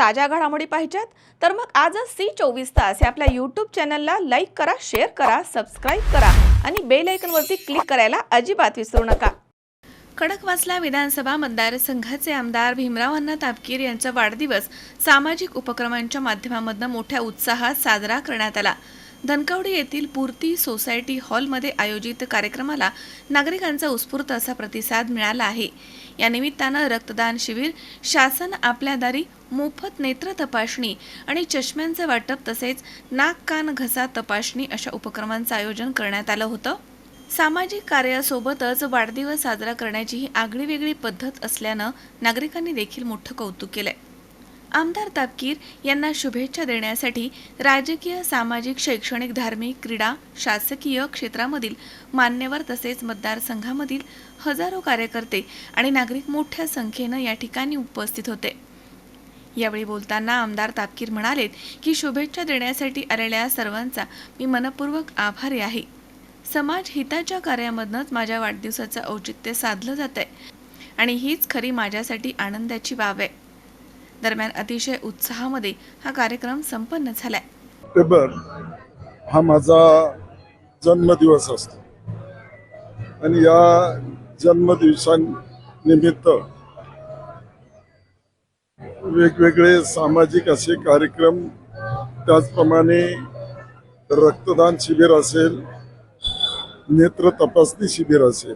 ताज्या घडामोडी पाहिजेत. तर मग आजच सी चोवीस तास या आपल्या यूट्यूब चॅनलला लाईक करा शेअर करा सबस्क्राईब करा आणि बेल आयकनवरती क्लिक करायला अजिबात विसरू नका. खडकवासला विधानसभा मतदारसंघाचे आमदार भीमराव अण्णा तापकीर यांचा वाढदिवस सामाजिक उपक्रमांच्या माध्यमामधून मोठ्या उत्साहात साजरा करण्यात आला. धनकवडी येथील पूर्ती सोसायटी हॉलमध्ये आयोजित कार्यक्रमाला नागरिकांचा उत्स्फूर्त असा प्रतिसाद मिळाला आहे. या निमित्तानं रक्तदान शिबिर शासन आपल्या दारी मोफत नेत्र तपासणी आणि चष्म्यांचे वाटप तसेच नाक कान घसा तपासणी अशा उपक्रमांचं आयोजन करण्यात आलं होतं. सामाजिक कार्यासोबतच वाढदिवस साजरा करण्याची ही आगळीवेगळी पद्धत असल्यानं नागरिकांनी देखील मोठं कौतुक केलंय. आमदार तापकीर यांना शुभेच्छा देण्यासाठी राजकीय सामाजिक शैक्षणिक धार्मिक क्रीडा शासकीय क्षेत्रामधील मान्यवर तसेच मतदारसंघामधील हजारो कार्यकर्ते आणि नागरिक मोठ्या संख्येनं या ठिकाणी उपस्थित होते. यावेळी बोलताना आमदार तापकीर म्हणालेत की शुभेच्छा देण्यासाठी आलेल्या सर्वांचा मी मनपूर्वक आभारी आहे. समाज हिताच्या कार्यामधनंच माझ्या वाढदिवसाचं औचित्य साधलं जात आहे आणि हीच खरी माझ्यासाठी आनंदाची बाब आहे. दरम्यान अतिशय उत्साहामध्ये हा कार्यक्रम संपन्न झालाय. सप्टेंबर हा माझा जन्मदिवस असतो. आणि या जन्मदिवसानिमित्त वेगवेगळे सामाजिक असे कार्यक्रम त्याचप्रमाणे रक्तदान शिबिर असेल नेत्र तपासणी शिबिर असेल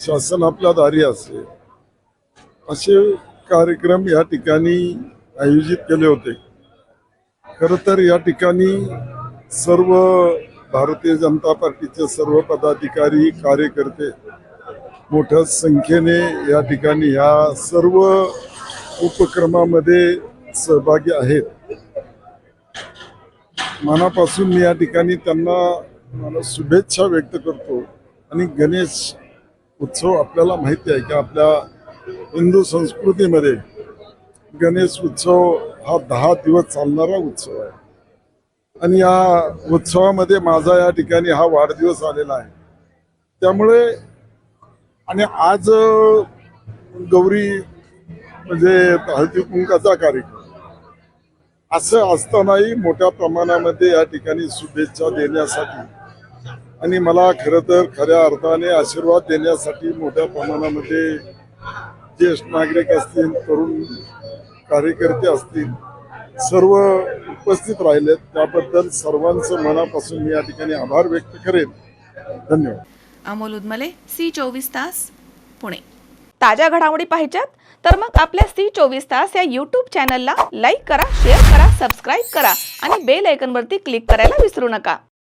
शासन आपल्या दारी असेल असे कार्यक्रम या ठिकाणी आयोजित केले होते. खरं तर या ठिकाणी सर्व भारतीय जनता पार्टीचे सर्व पदाधिकारी कार्यकर्ते मोठ्या संख्येने या ठिकाणी ह्या सर्व उपक्रमामध्ये सहभागी आहेत. मनापासून मी या ठिकाणी त्यांना मला शुभेच्छा व्यक्त करतो. आणि गणेश उत्सव आपल्याला माहिती आहे की आपल्या हिंदू संस्कृतीमध्ये गणेश उत्सव हा दहा दिवस चालणारा उत्सव आहे. आणि या उत्सवामध्ये माझा या ठिकाणी हा वाढदिवस आलेला आहे. त्यामुळे आणि आज गौरी म्हणजे हळदी कुंकाचा कार्यक्रम. असं असतानाही मोठ्या प्रमाणामध्ये या ठिकाणी शुभेच्छा देण्यासाठी आणि मला खरं तर खऱ्या अर्थाने आशीर्वाद देण्यासाठी मोठ्या प्रमाणामध्ये ज्येष्ठ नागरिक असतील तरुण कार्यकर्ते असतील सर्व उपस्थित राहिलेत. त्याबद्दल सर्वांचं मनापासून मी या ठिकाणी आभार व्यक्त करेन. धन्यवाद. अमोल उदमले सी चोवीस तास पुणे. ताज्या घडामोडी पाहिजेत? तर मग आपल्या सी चोवीस तास या यूट्यूब चॅनलला लाईक करा शेअर करा सबस्क्राईब करा आणि बेल आयकनवरती क्लिक करायला विसरू नका.